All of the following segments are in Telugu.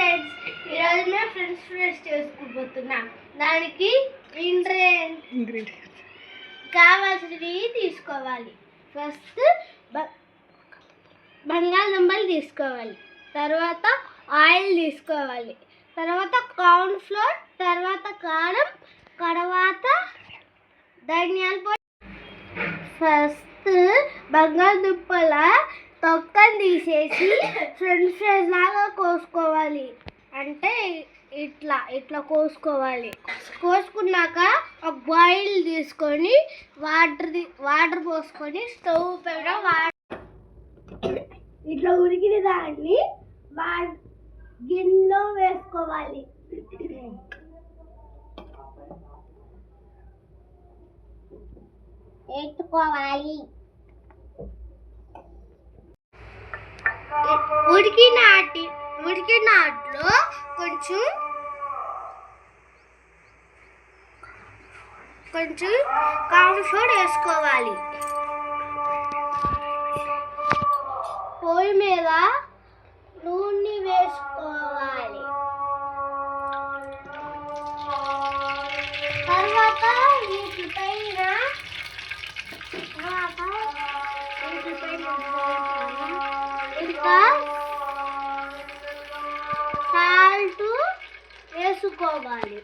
ఫ్రెండ్స్ ఈరోజు మేము ఫ్రెండ్స్ ఫ్రెండ్స్ చేసుకుపోతున్నాం దానికి ఇంగ్రీడియంట్ ఇంగ్రీడియంట్స్. కావాల్సినవి తీసుకోవాలి. ఫస్ట్ బ- బంగాళదుంపలు తీసుకోవాలి. తర్వాత ఆయిల్ తీసుకోవాలి. తర్వాత కార్న్ ఫ్లోర్ తర్వాత కారం తర్వాత ధనియాల పొడి. ఫస్ట్ బంగాళదుంపల తొక్కని తీసేసి ఫ్రెండ్స్ ఫ్రైస్ లాగా కోసుకోవాలి. అంటే ఇట్లా ఇట్లా కోసుకోవాలి. కోసుకున్నాక ఒక బాయిల్ తీసుకొని వాటర్ వాటర్ పోసుకొని స్టవ్ పైన వాటర్ ఇట్లా ఉడికిన దాన్ని వా గిన్నెలో వేసుకోవాలి. వేసుకోవాలి. ఉడికిన అట్లో కొంచెం కొంచెం కార్న్ ఫ్లోర్ వేసుకోవాలి. పొయ్యి మీద నూనె వేసుకోవాలి. తర్వాత వీటి పైన తర్వాత వీటి పైన ఇంకా వేసుకోవాలి.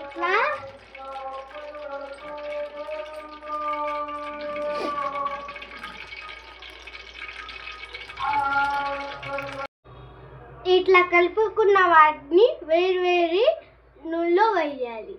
ఇట్లా. ఇట్లా కలుపుకున్న వాటిని వేరు వేరు నూనెలో వేయాలి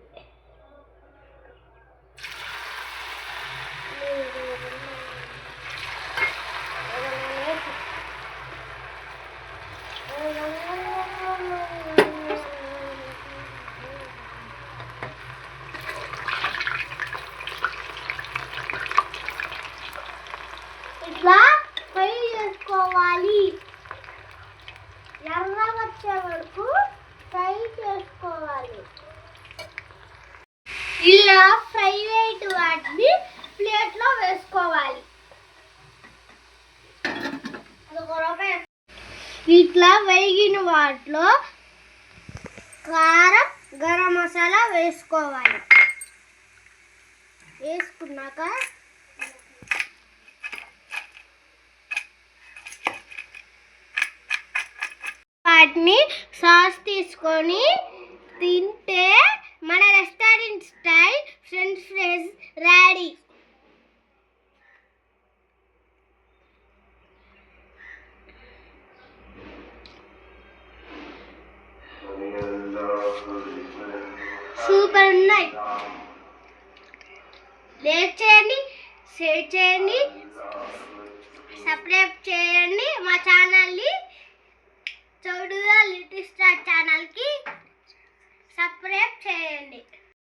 ఇట్లా ఫ్రై చేసుకోవాలి. ఎర్ర వచ్చే వరకు ఫ్రై చేసుకోవాలి. ఇలా ఫ్రై వేట్ వాటిని ప్లేట్లో వేసుకోవాలి. ఇట్లా వేగిన వాటిలో కారం గరం మసాలా వేసుకోవాలి. వేసుకున్నాక వాటిని సాస్ తీసుకొని తింటే మన restaurant style French fries ready. Super ఉన్నాయి. లైక్ చేయండి షేర్ చేయండి సబ్స్క్రైబ్ చేయండి